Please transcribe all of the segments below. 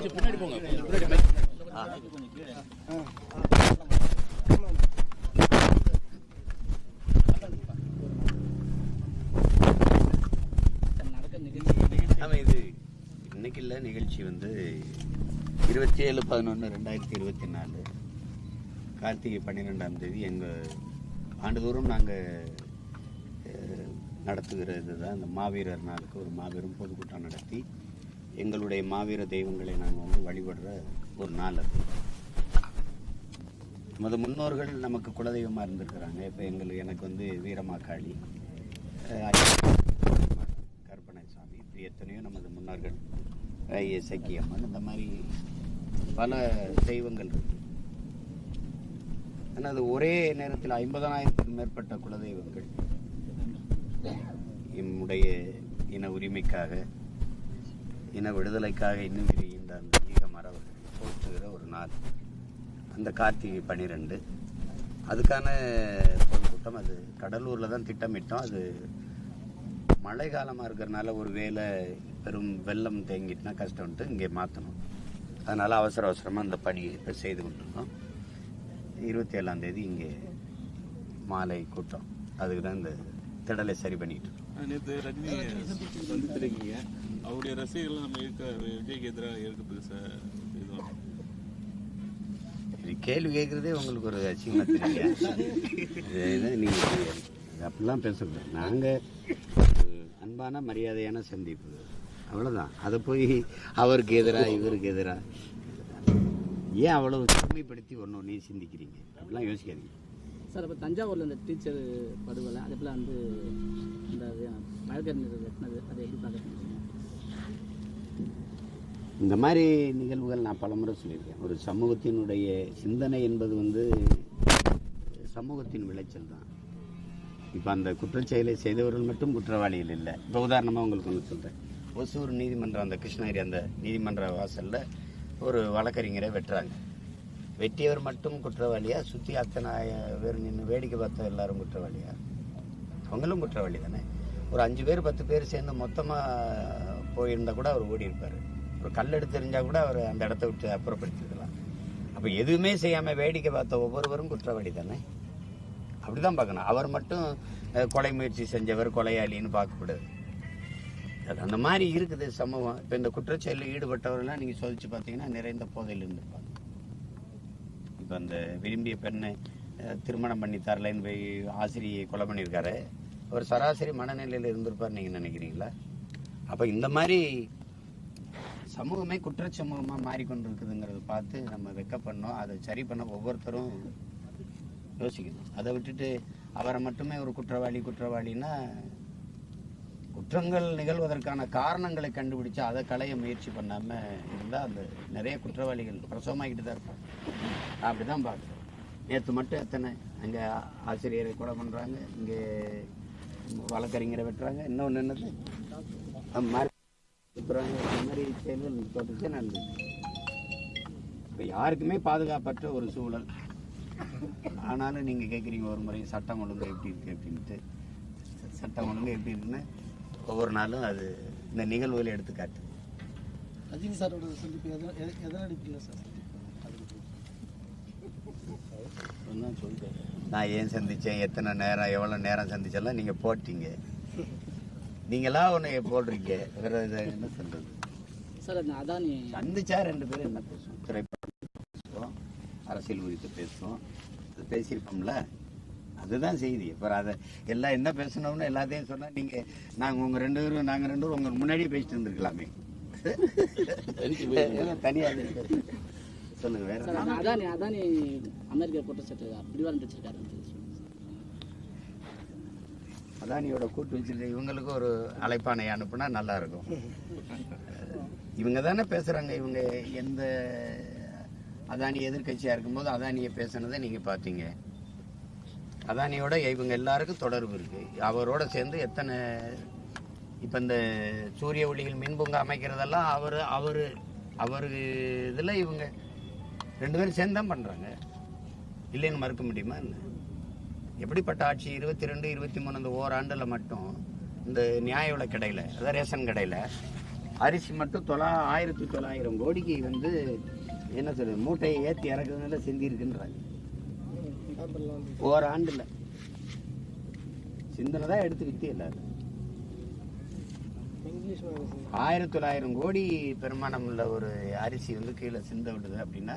கொஞ்சம் பின்னாடி போங்க. கொஞ்சம் பின்னாடி இது இன்னைக்கு இல்லை நிகழ்ச்சி வந்து இருபத்தி ஏழு பதினொன்று ரெண்டாயிரத்தி இருபத்தி நாலு. கார்த்திகை பன்னிரெண்டாம் தேதி எங்கள் ஆண்டுதோறும் நாங்கள் நடத்துகிற இதுதான் இந்த மாவீரர் நாளுக்கு ஒரு மாபெரும் பொதுக்கூட்டம் நடத்தி எங்களுடைய மாவீர தெய்வங்களை நாங்கள் வந்து வழிபடுற ஒரு நாள் அது. நமது முன்னோர்கள் நமக்கு குலதெய்வமாக இருந்திருக்கிறாங்க. இப்போ எங்களுக்கு எனக்கு வந்து வீரமாக்காளி கற்பனை சாமி இப்படி எத்தனையோ நமது முன்னோர்கள் இசக்கி அம்மன் இந்த மாதிரி பல தெய்வங்கள் இருக்கு. ஆனால் அது ஒரே நேரத்தில் ஐம்பதனாயிரத்துக்கும் மேற்பட்ட குலதெய்வங்கள். நம்முடைய இன உரிமைக்காக இன விடுதலைக்காக இன்னும் இந்த அந்த ஈக மரபர்கள் போற்றுகிற ஒரு நாள். அந்த கார்த்திகை பன்னிரெண்டு அதுக்கான பொதுக்கூட்டம் அது. கடலூரில் தான் திட்டமிட்டோம். அது மழை காலமாக இருக்கிறனால ஒரு வேளை பெரும் வெள்ளம் தேங்கிட்டுனா கஷ்டம்ட்டு இங்கே மாற்றணும் அதனால் அவசர அவசரமாக அந்த பணி இப்போ செய்து கொண்டிருக்கோம். இருபத்தி ஏழாம் தேதி இங்கே மாலை கூட்டம். அதுக்கு தான் இந்த திடலை சரி பண்ணிட்டு இருக்கோம். நேற்று ரஜினி சந்தித்திருக்கீங்க. அவருடைய ரசிகர்கள் நம்ம இருக்க விஜய்க்கு எதிராக இருக்கிறதுக்கு சார் இதுவும் இது கேள்வி கேட்குறதே உங்களுக்கு ஒரு அசிங்கமாக தெரியல நீங்கள் அப்படிலாம் பேசக்கூடாது. நாங்கள் அன்பான மரியாதையான சந்திப்பு. அவ்வளோதான் அதை போய் அவருக்கு எதிராக இவருக்கு எதிராக ஏன் அவ்வளவு சிறுமைப்படுத்தி ஒன்று ஒன்றையும் சிந்திக்கிறீங்க? அப்படிலாம் யோசிக்காதீங்க. சார் இப்போ தஞ்சாவூரில் இந்த டீச்சர் படுகொலை அதே போல் வந்து இந்த வழக்கறிஞர் வெட்டினது அதை எப்படி பார்க்குறீங்க இந்த மாதிரி நிகழ்வுகள் நான் பலமுறை சொல்லியிருக்கேன். ஒரு சமூகத்தினுடைய சிந்தனை என்பது வந்து சமூகத்தின் விளைச்சல் தான். இப்போ அந்த குற்றச்செயலை செய்தவர்கள் மட்டும் குற்றவாளிகள் இல்லை. இப்போ உதாரணமாக உங்களுக்கு ஒன்று சொல்கிறேன் ஒசூர் நீதிமன்றம் அந்த கிருஷ்ணகிரி அந்த நீதிமன்ற வாசலில் ஒரு வழக்கறிஞரை வெட்டுறாங்க. வெட்டியவர் மட்டும் குற்றவாளியா? சுற்றி அத்தனை பேர் நின்று வேடிக்கை பார்த்த எல்லாரும் குற்றவாளியா? அவங்களும் குற்றவாளி தானே? ஒரு அஞ்சு பேர் பத்து பேர் சேர்ந்து மொத்தமாக போயிருந்தா கூட அவர் ஓடி இருப்பார் ஒரு கல் எடுத்து எறிஞ்சா கூட அவர் அந்த இடத்த விட்டு அப்புறப்படுத்திருக்கலாம். அப்போ எதுவுமே செய்யாமல் வேடிக்கை பார்த்த ஒவ்வொருவரும் குற்றவாளி தானே? அப்படிதான் பார்க்கணும். அவர் மட்டும் கொலை முயற்சி செஞ்சவர் கொலையாளின்னு பார்க்கக்கூடாது. அது அந்த மாதிரி இருக்குது சமூகம். இப்போ இந்த குற்றச்செயலில் ஈடுபட்டவரெல்லாம் நீங்கள் சோதிச்சு பார்த்தீங்கன்னா நிறைந்த போதையில் இருந்திருப்பாங்க. இப்போ அந்த விரும்பிய பெண்ணை திருமணம் பண்ணி தரலைன்னு போய் ஆசிரியை கொலை பண்ணியிருக்காரு. ஒரு சராசரி மனநிலையில் இருந்திருப்பார் நீங்கள் நினைக்கிறீங்களா? அப்போ இந்த மாதிரி சமூகமே குற்ற சமூகமாக மாறிக்கொண்டிருக்குதுங்கிறத பார்த்து நம்ம வெக்கப்படணும். அதை சரி பண்ண ஒவ்வொருத்தரும் யோசிக்கணும். அதை விட்டுட்டு அவரை மட்டுமே ஒரு குற்றவாளி குற்றவாளின்னா குற்றங்கள் நிகழ்வதற்கான காரணங்களை கண்டுபிடிச்சு அதை களைய முயற்சி பண்ணாமல் இருந்தால் அந்த நிறைய குற்றவாளிகள் பிரசவமாகிட்டு தான் இருப்பாங்க. அப்படி தான் பார்க்குறேன். நேற்று மட்டும் எத்தனை? அங்கே ஆசிரியரை கொலை பண்ணுறாங்க இங்கே வழக்கறிஞரை வெட்டுறாங்க இன்னொன்று என்னது? இந்த மாதிரி செயல்கள் தொடர்ச்சி நடந்தது இப்போ யாருக்குமே பாதுகாப்பற்ற ஒரு சூழல். ஆனாலும் நீங்கள் கேட்குறீங்க ஒரு முறை சட்டம் ஒழுங்கு எப்படி இருக்கு அப்படின்ட்டு. சட்டம் ஒழுங்கு எப்படி இருக்குன்னு ஒவ்வொரு நாளும் அது இந்த நிகழ்வுகளை எடுத்துக்காட்டு. ரஜினி சாரோட சந்திப்பு சார். நான் ஏன் சந்திச்சேன்? எத்தனை நேரம் எவ்வளோ நேரம் சந்திச்செல்லாம் நீங்கள் போட்டீங்க. நீங்களா ஒன்று போடுறீங்க? வேற இதை என்ன சொல்றது? சார் அந்த அதானி சந்திச்சா ரெண்டு பேரும் என்ன பேசுவோம்? திரைப்படம் பேசுவோம் அரசியல் குறித்து பேசுவோம். அது பேசியிருப்போம்ல? அதுதான் செய்தி. அப்புறம் அதை எல்லாம் என்ன பேசணும்னு எல்லாத்தையும் சொன்னா நீங்க நாங்க உங்க ரெண்டு பேரும் நாங்க ரெண்டு பேரும் உங்க முன்னாடியே பேசிட்டு இருந்திருக்கலாமே. தனியா சொல்லுங்க வேற அதானி அதானி அமெரிக்கா குற்றச்சாட்டு பிடிவாரம் வச்சிருக்காரு அதானியோட கூட்டு வச்சுட்டு இவங்களுக்கு ஒரு அழைப்பானை அனுப்புனா நல்லா இருக்கும் இவங்க தானே பேசுறாங்க இவங்க எந்த அதானி எதிர்க்கட்சியா இருக்கும்போது அதானியை பேசுனதை நீங்க பார்த்தீங்க. அதானியோட இவங்க எல்லாருக்கும் தொடர்பு இருக்கு. அவரோட சேர்ந்து எத்தனை இப்போ இந்த சூரிய ஒளிகள் மின்பூங்கா அமைக்கிறதெல்லாம் அவர் அவர் அவர் இதில் இவங்க ரெண்டு பேரும் சேர்ந்து தான் பண்ணுறாங்க இல்லைன்னு மறுக்க முடியுமா என்ன? எப்படிப்பட்ட ஆட்சி? இருபத்தி ரெண்டு இருபத்தி மூணு இந்த ஓராண்டில் மட்டும் இந்த நியாய விலை கடையில் அதாவது ரேஷன் கடையில் அரிசி மட்டும் தொள்ளா ஆயிரத்தி தொள்ளாயிரம் கோடிக்கு வந்து என்ன சொல்றது மூட்டையை ஏற்றி இறக்குறதுனால சிந்தி ஓராண்டில். சிந்தனை தான் எடுத்து வித்து எல்லாரும். ஆயிரத்தி தொள்ளாயிரம் கோடி பெருமானம் உள்ள ஒரு அரிசி வந்து கீழே சிந்த விடுது அப்படின்னா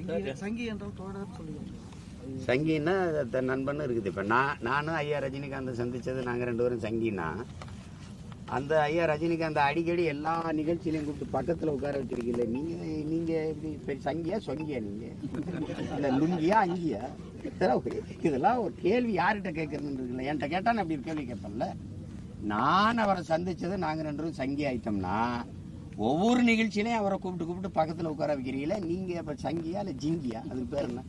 சங்கி சங்கி என்றால் தோழர் சொல்லுவாங்க சங்கின்னா தன் நண்பன் இருக்குது. இப்போ நான் நானும் ஐயா ரஜினிகாந்தை சந்திச்சது நாங்கள் ரெண்டு பேரும் சங்கினா அந்த ஐயா ரஜினிகாந்த் அடிக்கடி எல்லா நிகழ்ச்சியிலையும் கூப்பிட்டு பக்கத்தில் உட்கார வச்சிருக்கீங்களே நீங்கள் நீங்கள் எப்படி இப்போ சங்கியா சொங்கியா நீங்கள் இல்லை லுங்கியா அங்கியா? இதெல்லாம் ஒரு- இதெல்லாம் ஒரு கேள்வி யார்கிட்ட கேட்கறதுன்னு இருக்குல்ல. என்கிட்ட கேட்டா நான் அப்படி ஒரு கேள்வி கேட்பேன்ல. நான் அவரை சந்திச்சது நாங்கள் ரெண்டு பேரும் சங்கி ஆயிட்டோம்னா ஒவ்வொரு நிகழ்ச்சியிலையும் அவரை கூப்பிட்டு கூப்பிட்டு பக்கத்தில் உட்கார வைக்கிறீங்களே? நீங்கள் இப்போ சங்கியா இல்லை ஜிங்கியா? அதுக்கு பேர் என்ன?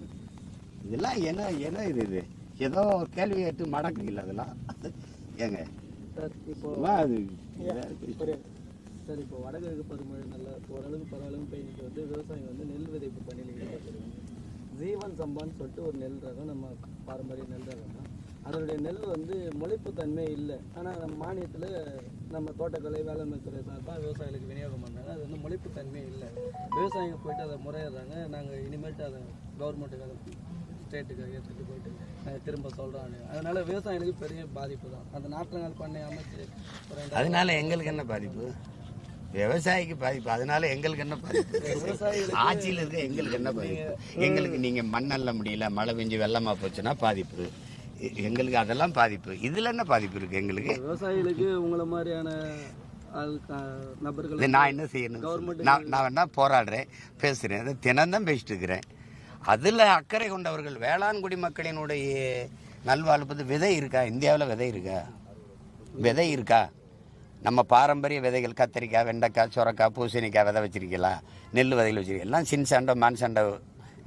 இதெல்லாம் என்ன என்ன இது இது? ஏதோ கேள்வி கேட்டு மடக்குறீங்களா அதெல்லாம்? ஏங்க. இப்போ அது. சார் இப்போ வடகிழக்கு பருவமழை நல்லா ஓரளவுக்கு பரவாயில்ல பெய்ஞ்சிட்டு வந்து விவசாயிங்க வந்து நெல் விதைப்பு பணியில் ஈடுபட்டிருக்காங்க. ஜீவன் சம்பான்னு சொல்லிட்டு ஒரு நெல் ரகம் நம்ம பாரம்பரிய நெல் ரகம் தான் அதனுடைய நெல் வந்து முளைப்பு தன்மை இல்லை. ஆனால் நம்ம மானியத்தில் நம்ம தோட்டக்கலை வேளாண்மை துறை சார்பாக விவசாயிகளுக்கு விநியோகம் பண்ணுறாங்க அது வந்து முளைப்பு தன்மை இல்லை. விவசாயிங்க போயிட்டு அதை முறையிடுறாங்க. நாங்கள் இனிமேட்டு அதை கவர்மெண்ட்டுக்கு அதை ஸ்டேட்டுக்கு எடுத்துகிட்டு போயிட்டு நாங்கள் திரும்ப சொல்கிறோம் அதனால விவசாயிகளுக்கு பெரிய பாதிப்பு தான். அந்த நாற்றங்கால் பண்ணை அமைச்சு அதனால எங்களுக்கு என்ன பாதிப்பு? விவசாயிக்கு பாதிப்பு. அதனால எங்களுக்கு என்ன பாதிப்பு? ஆட்சியில் இருக்க எங்களுக்கு என்ன பாதிப்பு? எங்களுக்கு நீங்க மண்ணல்ல முடியல மழை பெஞ்சு வெள்ளமா போச்சுன்னா பாதிப்பு. எங்களுக்கு அதெல்லாம் பாதிப்பு. இதுல என்ன பாதிப்பு இருக்கு எங்களுக்கு? விவசாயிகளுக்கு உங்களை மாதிரியான நபர்கள் நான் என்ன செய்யணும். நான் நான் வேணா போராடுறேன் பேசுறேன். அதை தினம்தான் பேசிட்டு இருக்கிறேன். அதுல அக்கறை கொண்டவர்கள் வேளாண் குடிமக்களினுடைய நல்வாழ்வு விதை இருக்கா? இந்தியாவில் விதை இருக்கா? விதை இருக்கா? நம்ம பாரம்பரிய விதைகள் கத்திரிக்காய் வெண்டைக்காய் சுரக்காய் பூசணிக்காய் விதை வச்சிருக்கீங்களா? நெல் விதைகள் வச்சிருக்கீங்க எல்லாம் சின் சண்டை மான் சண்டை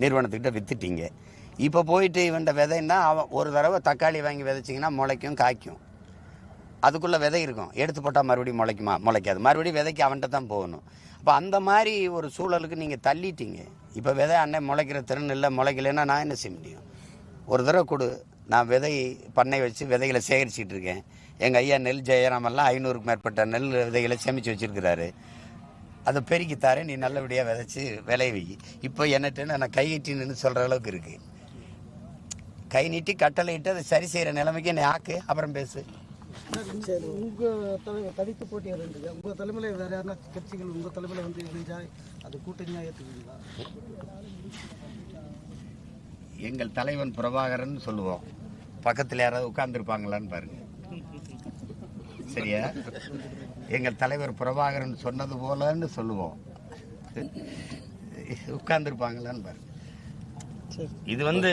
நிறுவனத்துக்கிட்ட வித்துட்டீங்க. இப்போ போயிட்டு இவன்ட விதைன்னா அவன் ஒரு தடவை தக்காளி வாங்கி விதைச்சிங்கன்னா முளைக்கும் காய்க்கும். அதுக்குள்ளே விதை இருக்கும். எடுத்து போட்டால் மறுபடியும் முளைக்குமா? முளைக்காது. மறுபடியும் விதைக்கு அவன்கிட்ட தான் போகணும். அப்போ அந்த மாதிரி ஒரு சூழலுக்கு நீங்கள் தள்ளிட்டீங்க. இப்போ விதை அண்ணன் முளைக்கிற திறன் இல்லை முளைக்கலைன்னா நான் என்ன செய்ய முடியும்? ஒரு தடவை கொடு. நான் விதை பண்ணை வச்சு விதைகளை சேகரிச்சிட்டு இருக்கேன். எங்கள் ஐயா நெல் ஜெயராமெல்லாம் ஐநூறுக்கு மேற்பட்ட நெல் விதைகளை சேமித்து வச்சிருக்கிறாரு. அதை பெருக்கித்தாரு. நீ நல்லபடியாக விதைச்சி விளைய இப்போ என்னட்டுன்னு நான் கையிட்டி நின்று சொல்கிற அளவுக்கு இருக்குது கை நீட்டி கட்டளை இட்டு அதை சரி செய்கிற நிலைமைக்கு என்னை ஆக்கு. அப்புறம் பேசு. சரி உங்க தலைவர் தனித்து போட்டியாக இருந்தது உங்க தலைமையில வேற யாருன்னா கட்சிகள் உங்க தலைமையில வந்து இணைஞ்சா அது கூட்டணியா ஏற்றுக்குவீங்களா எங்கள் தலைவன் பிரபாகரன் சொல்லுவோம். பக்கத்தில் யாராவது உட்கார்ந்துருப்பாங்களான்னு பாருங்க. சரியா? எங்கள் தலைவர் பிரபாகரன் சொன்னது போலன்னு சொல்லுவோம். உட்கார்ந்துருப்பாங்களான்னு பாருங்க. இது வந்து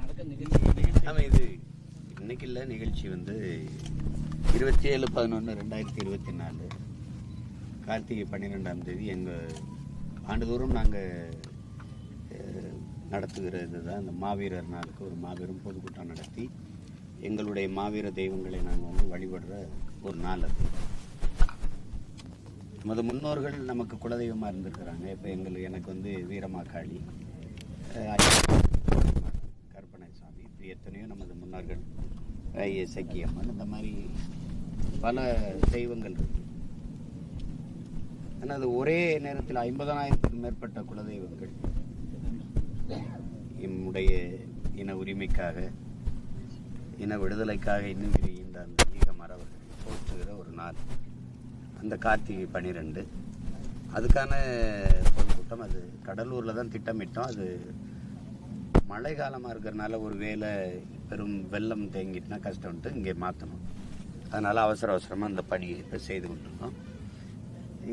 நடக்க நிகழ்ச்சி இன்னைக்கு இல்லை நிகழ்ச்சி வந்து இருபத்தி ஏழு பதினொன்று ரெண்டாயிரத்தி இருபத்தி நாலு. கார்த்திகை பன்னிரெண்டாம் தேதி எங்கள் ஆண்டுதோறும் நாங்கள் நடத்துகிற இதுதான் இந்த மாவீரர் நாளுக்கு ஒரு மாபெரும் பொதுக்கூட்டம் நடத்தி எங்களுடைய மாவீர தெய்வங்களை நாங்கள் வந்து வழிபடுற ஒரு நாள் அது. நமது முன்னோர்கள் நமக்கு குலதெய்வமாக இருந்திருக்கிறாங்க. இப்போ எங்களுக்கு எனக்கு வந்து வீரமாக்காளி கற்பனை சாமி இப்படி எத்தனையோ நமது முன்னோர்கள் ஐஎஸ் சக்கியம்மன் இந்த மாதிரி பல தெய்வங்கள் இருக்கு. ஆனால் அது ஒரே நேரத்தில் ஐம்பதனாயிரத்துக்கும் மேற்பட்ட குலதெய்வங்கள். நம்முடைய இன உரிமைக்காக இன விடுதலைக்காக இன்னும் இந்த அந்த ஈக மரபர்கள் போற்றுகிற ஒரு நாள். அந்த கார்த்திகை பனிரெண்டு. அதுக்கான பொதுக்கூட்டம் அது கடலூரில் தான் திட்டமிட்டோம். அது மழை காலமாக இருக்கிறனால ஒரு வேளை பெரும் வெள்ளம் தேங்கிட்டுனா கஷ்டம்ட்டு இங்கே மாற்றணும் அதனால் அவசர அவசரமாக அந்த பணியை இப்போ செய்து கொண்டிருந்தோம்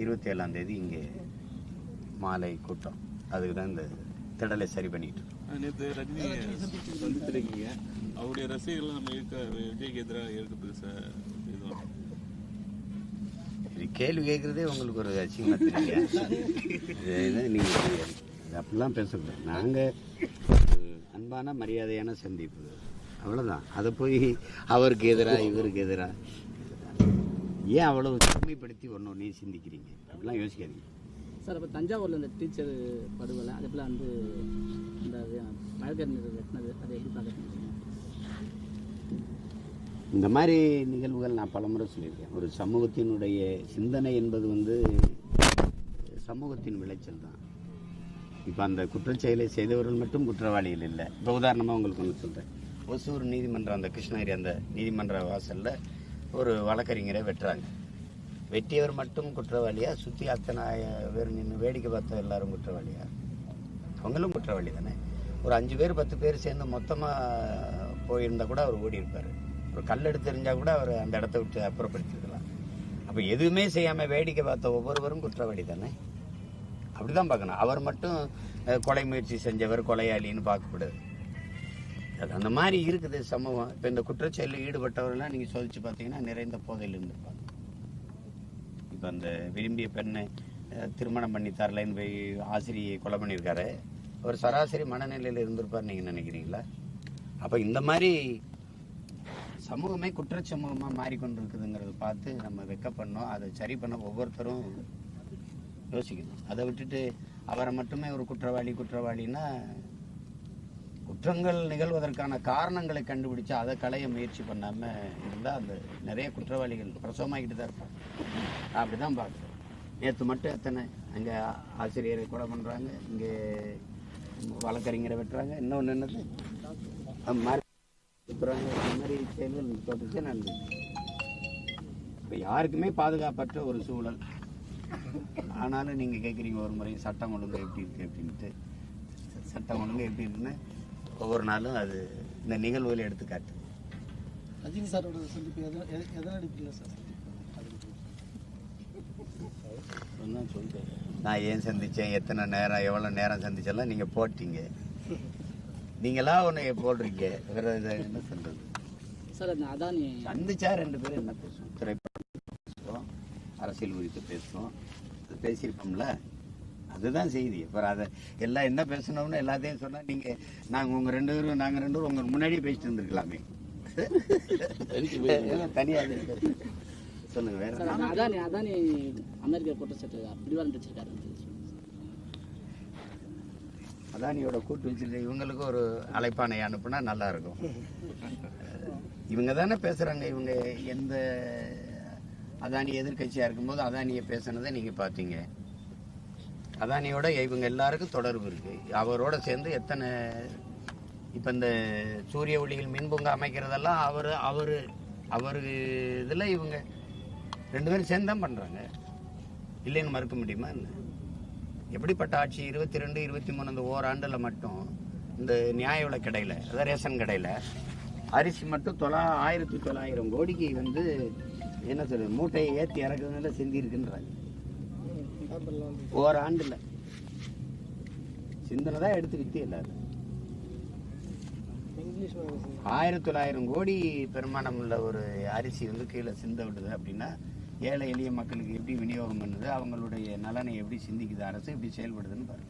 இருபத்தி ஏழாம் தேதி இங்கே மாலை கூட்டம். அதுக்கு தான் இந்த திடலை சரி பண்ணிட்டு. நேற்று ரஜினி சந்தித்திருக்கீங்க அவருடைய ரசிகர்கள் நம்ம இருக்க விஜய்க்கு எதிராக இருக்கிறதுக்கு சார் இதுவும் இது கேள்வி கேட்குறதே உங்களுக்கு ஒரு அசிங்கமாக தெரியல நீங்கள் அப்படிலாம் பேசக்கூடாது. நாங்கள் அன்பான மரியாதையான சந்திப்பு. அவ்வளோதான் அதை போய் அவருக்கு எதிராக இவருக்கு எதிராக ஏன் அவ்வளவு சிறுமைப்படுத்தி ஒன்று ஒன்றையும் சிந்திக்கிறீங்க. அப்படிலாம் யோசிக்காதீங்க. சார் இப்போ தஞ்சாவூரில் இந்த டீச்சர் படுகொலை அதே போல் வந்து இந்த வழக்கறிஞர் வெட்டினது அதை எப்படி பார்க்குறீங்க? இந்த மாதிரி நிகழ்வுகள் நான் பலமுறை சொல்லியிருக்கேன். ஒரு சமூகத்தினுடைய சிந்தனை என்பது வந்து சமூகத்தின் விளைச்சல் தான். இப்போ அந்த குற்றச்செயலை செய்தவர்கள் மட்டும் குற்றவாளிகள் இல்லை. இப்போ உதாரணமாக உங்களுக்கு ஒன்று சொல்கிறேன் ஒசூர் நீதிமன்றம் அந்த கிருஷ்ணகிரி அந்த நீதிமன்ற வாசலில் ஒரு வழக்கறிஞரை வெட்டுறாங்க. வெட்டியவர் மட்டும் குற்றவாளியா? சுற்றி அத்தனை பேர் நின்று வேடிக்கை பார்த்த எல்லாரும் குற்றவாளியா? அவங்களும் குற்றவாளி தானே? ஒரு அஞ்சு பேர் பத்து பேர் சேர்ந்து மொத்தமாக போயிருந்தா கூட அவர் ஓடி இருப்பார் ஒரு கல் எடுத்து எறிஞ்சா கூட அவர் அந்த இடத்த விட்டு அப்புறப்படுத்திருக்கலாம். அப்போ எதுவுமே செய்யாமல் வேடிக்கை பார்த்த ஒவ்வொருவரும் குற்றவாளி தானே? அப்படிதான் பார்க்கணும். அவர் மட்டும் கொலை முயற்சி செஞ்சவர் கொலையாளின்னு பார்க்கக்கூடாது. அது அந்த மாதிரி இருக்குது சமூகம். இப்போ இந்த குற்றச்செயலில் ஈடுபட்டவரெல்லாம் நீங்கள் சோதிச்சு பார்த்தீங்கன்னா நிறைந்த போதையில் இருந்திருப்பாங்க. இப்போ அந்த விரும்பிய பெண்ணை திருமணம் பண்ணி தரலைன்னு போய் ஆசிரியை கொலை பண்ணியிருக்காரு. அவர் சராசரி மனநிலையில் இருந்திருப்பார் நீங்கள் நினைக்கிறீங்களா? அப்போ இந்த மாதிரி சமூகமே குற்றச்சமூகமாக மாறிக்கொண்டிருக்குதுங்கிறத பார்த்து நம்ம வெக்கப்படணும். அதை சரி பண்ண ஒவ்வொருத்தரும் யோசிக்கணும். அதை விட்டுட்டு அவரை மட்டுமே ஒரு குற்றவாளி குற்றவாளின்னா குற்றங்கள் நிகழ்வதற்கான காரணங்களை கண்டுபிடிச்சு அதை களைய முயற்சி பண்ணாமல் இருந்தால் அந்த நிறைய குற்றவாளிகள் பிரசவமாகிட்டு தான் இருப்பாங்க. நான் அப்படிதான் பார்க்குறேன் நேற்று மட்டும் எத்தனை? அங்கே ஆசிரியரை கொலை பண்ணுறாங்க இங்கே வழக்கறிஞரை வெட்டுறாங்க இன்னொன்று என்னது? மாதிரி இந்த மாதிரி செயல்கள் தொடர்ச்சியாக நடந்தது இப்போ யாருக்குமே பாதுகாப்பற்ற ஒரு சூழல். ஆனாலும் நீங்கள் கேட்குறீங்க ஒரு முறை சட்டம் ஒழுங்கு எப்படி இருக்கு அப்படின்ட்டு. சட்டம் ஒழுங்கு எப்படி இருக்குன்னு ஒவ்வொரு நாளும் அது இந்த நிகழ்வுகளை எடுத்துக்காட்டு. ரஜினி சாரோட சந்திப்பு எதன் எத- எதன் அடிப்படையில் சார் நான் ஏன் சந்திச்சேன்? எத்தனை நேரம் எவ்வளோ நேரம் சந்திச்செல்லாம் நீங்கள் போட்டீங்க. நீங்களா ஒன்று போடுறீங்க. வேற என்ன சொல்றது? சார் அந்த அதானி சந்திச்சா ரெண்டு பேரும் என்ன பேசுவோம் திரைப்படம் பேசுவோம் அரசியல் குறித்து பேசுவோம் அது பேசியிருப்போம்ல. அதுதான் செய்தி. அப்புறம் அதை எல்லாம் என்ன பேசணும்னு எல்லாத்தையும் சொன்னா நீங்க நாங்க உங்க ரெண்டு பேரும் நாங்க ரெண்டு பேரும் உங்க முன்னாடியே பேசிட்டு இருந்திருக்கலாமே. எல்லாம் தனியா இருக்கு. சொல்லுங்க வேற அதானி அதானி அமெரிக்கா குற்றச்சாட்டு பிடிவாதம் வச்சிருக்காரு அதானியோட கூட்டு வச்சிருக்க இவங்களுக்கு ஒரு அழைப்பானை அனுப்புனா நல்லா இருக்கும். இவங்க தானே பேசுறாங்க இவங்க எந்த அதானி எதிர்கட்சியாக இருக்கும்போது அதானியை பேசுனதை நீங்கள் பார்த்தீங்க. அதானியோட இவங்க எல்லாருக்கும் தொடர்பு இருக்குது அவரோட சேர்ந்து எத்தனை இப்போ இந்த சூரிய ஒளிகள் மின்பூங்கா அமைக்கிறதெல்லாம் அவர் அவர் அவர் இதில் இவங்க ரெண்டு பேரும் சேர்ந்து தான் பண்ணுறாங்க இல்லைன்னு மறுக்க முடியுமா என்ன? எப்படிப்பட்ட ஆட்சி இருபத்தி ரெண்டு இருபத்தி மூணு அந்த ஓராண்டில் மட்டும் இந்த நியாய விலை கடையில் அதாவது ரேஷன் கடையில் அரிசி மட்டும் தொள்ளா ஆயிரத்தி தொள்ளாயிரம் கோடிக்கு வந்து என்ன சொல்றது மூட்டையை ஏற்றி இறக்குறதுனால சிந்தி இருக்குன்றாங்க ஓராண்டில். சிந்தனை தான் எடுத்து வித்து எல்லாரும். ஆயிரத்தி தொள்ளாயிரம் கோடி பெருமானம் உள்ள ஒரு அரிசி வந்து கீழே சிந்த விடுது அப்படின்னா ஏழை எளிய மக்களுக்கு எப்படி விநியோகம் பண்ணுது அவங்களுடைய நலனை எப்படி சிந்திக்குது அரசு எப்படி செயல்படுதுன்னு பாருங்க.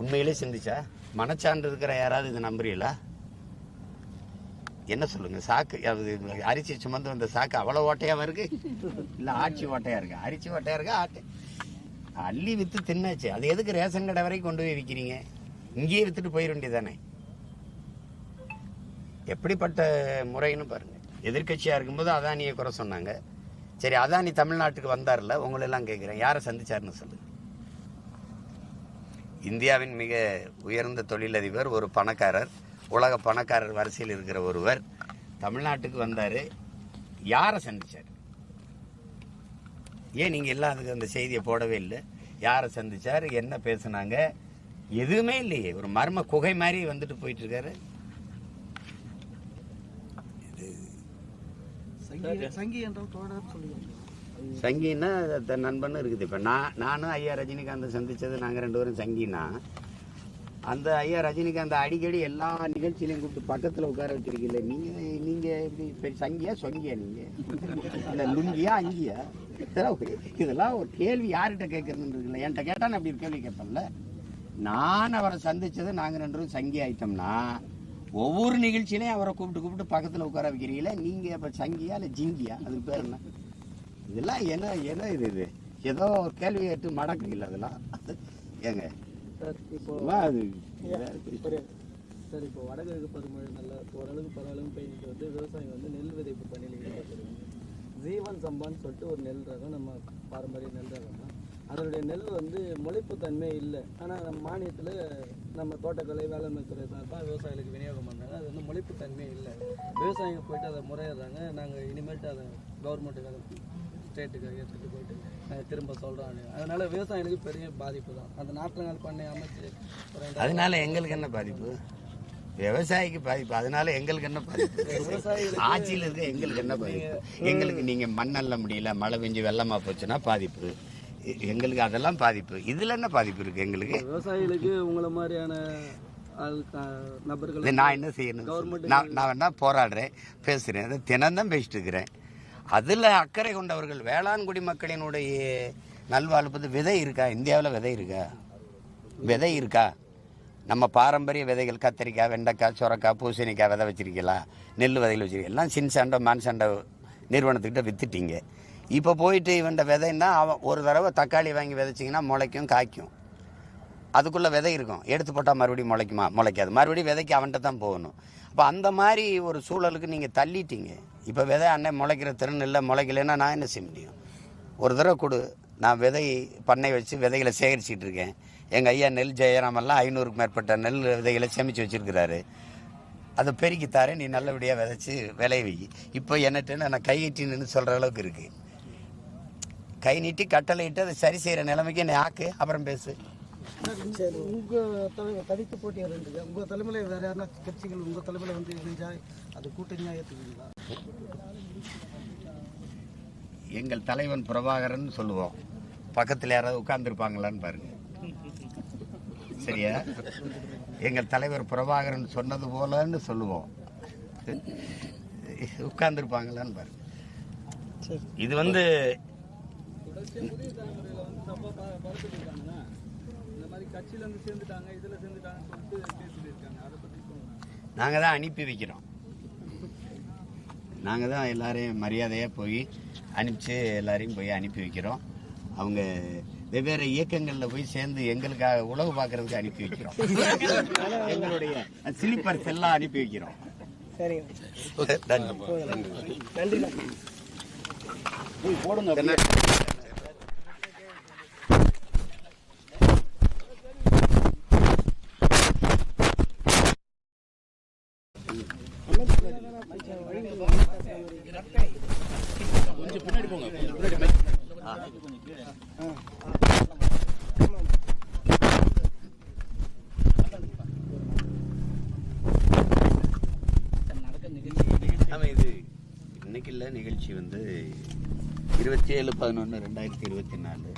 உண்மையிலே சிந்திச்சா? மனச்சான்று இருக்கிற யாராவது இதை நம்புறீங்களா? என்ன சொல்லுங்க சாக்கு? அது அரிசி சுமந்து வந்த சாக்கு அவ்வளோ ஓட்டையாவா இருக்கு? இல்ல ஆட்சி ஓட்டையா இருக்கு? அரிசி ஓட்டையா இருக்கா? ஆட்டை. அள்ளி வித்து தின்னாச்சு. அது எதுக்கு ரேஷன் கடை வரைக்கும் கொண்டு போய் விற்கிறீங்க இங்கேயே வித்துட்டு போயிட வேண்டியதானே எப்படிப்பட்ட முறைன்னு பாருங்க. எதிர்க்கட்சியா இருக்கும்போது அதானியை குறை சொன்னாங்க. சரி அதானி தமிழ்நாட்டுக்கு வந்தார்ல உங்களெல்லாம் கேட்குறேன் யாரை சந்திச்சாருன்னு சொல்லுங்க இந்தியாவின் மிக உயர்ந்த தொழிலதிபர் ஒரு பணக்காரர். உலக பணக்காரர் வரிசையில் இருக்கிற ஒருவர் தமிழ்நாட்டுக்கு வந்தாரு. யாரை சந்திச்சார்? ஏன் நீங்க எல்லாம் அதுக்கு அந்த செய்தியை போடவே இல்லை? யாரை சந்திச்சார்? என்ன பேசுனாங்க? எதுவுமே இல்லையே. ஒரு மர்ம குகை மாதிரி வந்துட்டு போயிட்டு இருக்காரு சங்கின்னா தன் நண்பன் இருக்குது. இப்போ நான் நானும் ஐயா ரஜினிகாந்த் சந்திச்சது நாங்கள் ரெண்டு பேரும் சங்கினா அந்த ஐயா ரஜினிகாந்த் அடிக்கடி எல்லா நிகழ்ச்சியிலையும் கூப்பிட்டு பக்கத்தில் உட்கார வச்சிருக்கீங்கள நீங்கள் நீங்கள் எப்படி பெரிய சங்கியா சொங்கியா நீங்கள் இல்லை லுங்கியா அங்கியா? இதெல்லாம் ஒரு- இதெல்லாம் ஒரு கேள்வி யார்கிட்ட கேட்குறதுன்னு இருக்குல்ல என்கிட்ட கேட்டால் நான் அப்படி ஒரு கேள்வி கேட்பேன்ல. நான் அவரை சந்தித்தது நாங்கள் ரெண்டு சங்கி ஆயிட்டோம்னா ஒவ்வொரு நிகழ்ச்சியிலையும் அவரை கூப்பிட்டு கூப்பிட்டு பக்கத்தில் உட்கார வைக்கிறீங்களே நீங்கள் இப்போ சங்கியா இல்லை ஜிங்கியா? அதுக்கு பேர் என்ன? இதெல்லாம் என்ன என்ன இது இது? ஏதோ ஒரு கேள்வி கேட்டு மடக்குறீங்களா அதெல்லாம்? ஏங்க சார் இப்போ அது. சார் இப்போ வடகிழக்கு பருவமழை நல்லா ஓரளவுக்கு பரவாயில்ல பெய்ஞ்சிட்டு வந்து விவசாயிங்க வந்து நெல் விதைப்பு பணியில் ஈடுபட்டுருக்காங்க. ஜீவன் சம்பான்னு சொல்லிட்டு ஒரு நெல் ரகம் நம்ம பாரம்பரிய நெல் ரகம் தான். அதனுடைய நெல் வந்து முளைப்பு தன்மை இல்லை. ஆனால் நம்ம மானியத்தில் நம்ம தோட்டக்கலை வேளாண்மை துறை சார்பாக விவசாயிகளுக்கு விநியோகம் பண்ணுறாங்க அது வந்து முளைப்பு தன்மை இல்லை. விவசாயிங்க போயிட்டு அதை முறையிடுறாங்க. நாங்கள் இனிமேட்டு அதை கவர்மெண்ட்டுக்கு ஸ்டேட்டுக்கு எடுத்துகிட்டு போயிட்டு நாங்கள் திரும்ப சொல்கிறோம் அதனால விவசாயிகளுக்கு பெரிய பாதிப்பு தான். அந்த நாற்றங்கால் பண்ணை அமைச்சு அதனால எங்களுக்கு என்ன பாதிப்பு? விவசாயிக்கு பாதிப்பு. அதனால எங்களுக்கு என்ன பாதிப்பு? ஆட்சியில் இருக்க எங்களுக்கு என்ன பாதிப்பு? எங்களுக்கு நீங்க மண்ணல்ல முடியல மழை பெஞ்சு வெள்ளமா போச்சுன்னா பாதிப்பு. எங்களுக்கு அதெல்லாம் பாதிப்பு. இதுல என்ன பாதிப்பு இருக்கு எங்களுக்கு? விவசாயிகளுக்கு உங்களை மாதிரியான நபர்கள் நான் என்ன செய்யணும். நான் நான் வேணா போராடுறேன் பேசுறேன். அதை தினம்தான் பேசிட்டு இருக்கிறேன். அதில் அக்கறை கொண்டவர்கள் வேளாண் குடிமக்களினுடைய நல்வாழ்வு விதை இருக்கா? இந்தியாவில் விதை இருக்கா? விதை இருக்கா? நம்ம பாரம்பரிய விதைகள் கத்திரிக்காய் வெண்டைக்காய் சுரக்காய் பூசணிக்காய் விதை வச்சிருக்கீங்களா? நெல் விதைகள் வச்சிருக்கீங்க. எல்லாம் சின் சண்டை மான் சண்டை நிறுவனத்துக்கிட்ட வித்துட்டீங்க. இப்போ போயிட்டு இவன்ட விதைன்னா அவன் ஒரு தடவை தக்காளி வாங்கி விதைச்சிங்கன்னா முளைக்கும் காய்க்கும். அதுக்குள்ளே விதை இருக்கும். எடுத்து போட்டால் மறுபடியும் முளைக்குமா? முளைக்காது. மறுபடியும் விதைக்கு அவன்கிட்ட தான் போகணும். அப்போ அந்த மாதிரி ஒரு சூழலுக்கு நீங்கள் தள்ளிட்டீங்க. இப்போ விதை அன்னை முளைக்கிற திறன் இல்லை முளைக்கலைன்னா நான் என்ன செய்ய முடியும்? ஒரு தடவை கொடு. நான் விதை பண்ணை வச்சு விதைகளை சேகரிச்சிட்டு இருக்கேன். எங்கள் ஐயா நெல் ஜெயராமெல்லாம் ஐநூறுக்கு மேற்பட்ட நெல் விதைகளை சேமித்து வச்சுருக்கிறாரு. அதை பெருக்கி நீ நல்லபடியாக விதைச்சி விளைய இப்போ என்னட்டுன்னு நான் கையிட்டி நின்று சொல்கிற அளவுக்கு இருக்குது கை நீட்டி கட்டளை இட்டு அதை சரி செய்கிற நிலைமைக்கு என்னை ஆக்கு. அப்புறம் பேசு. சரி. உங்கள் தலைவர் தனித்து போட்டியாக இருந்துங்க உங்கள் தலைமையில் வேறு யாருன்னா கட்சிகள் உங்கள் தலைமையில் வந்து இணைஞ்சா அது கூட்டணியாக ஏற்றுக்குவீங்களா எங்கள் தலைவன் பிரபாகரன் சொல்லுவோம். பக்கத்தில் யாராவது உட்கார்ந்துருப்பாங்களான்னு பாருங்க. சரியா? எங்கள் தலைவர் பிரபாகரன் சொன்னது போலன்னு சொல்லுவோம். உட்கார்ந்துருப்பாங்களான்னு பாருங்க. இது வந்து வந்து கட்சியில இருந்து சேர்ந்துட்டாங்க இதுல சேர்ந்துட்டாங்கன்னு சொல்லிட்டு பேசிட்டு இருக்காங்க அதை நாங்கள் தான் அனுப்பி வைக்கிறோம். நாங்கள் தான் எல்லாரையும் மரியாதையாக போய் அனுப்பிச்சு எல்லாரையும் போய் அனுப்பி வைக்கிறோம். அவங்க வெவ்வேறு இயக்கங்களில் போய் சேர்ந்து எங்களுக்காக உழவு பார்க்கறதுக்கு அனுப்பி வைக்கிறோம். எங்களுடைய ஸ்லீப்பர்ஸ் எல்லாம் அனுப்பி வைக்கிறோம். சரிங்க. நன்றி நன்றி. போடுங்க நடக்க நிகழ்ச்சி ஆமாம் இது இன்னைக்கு இல்லை நிகழ்ச்சி வந்து இருபத்தி ஏழு பதினொன்று ரெண்டாயிரத்தி இருபத்தி நாலு.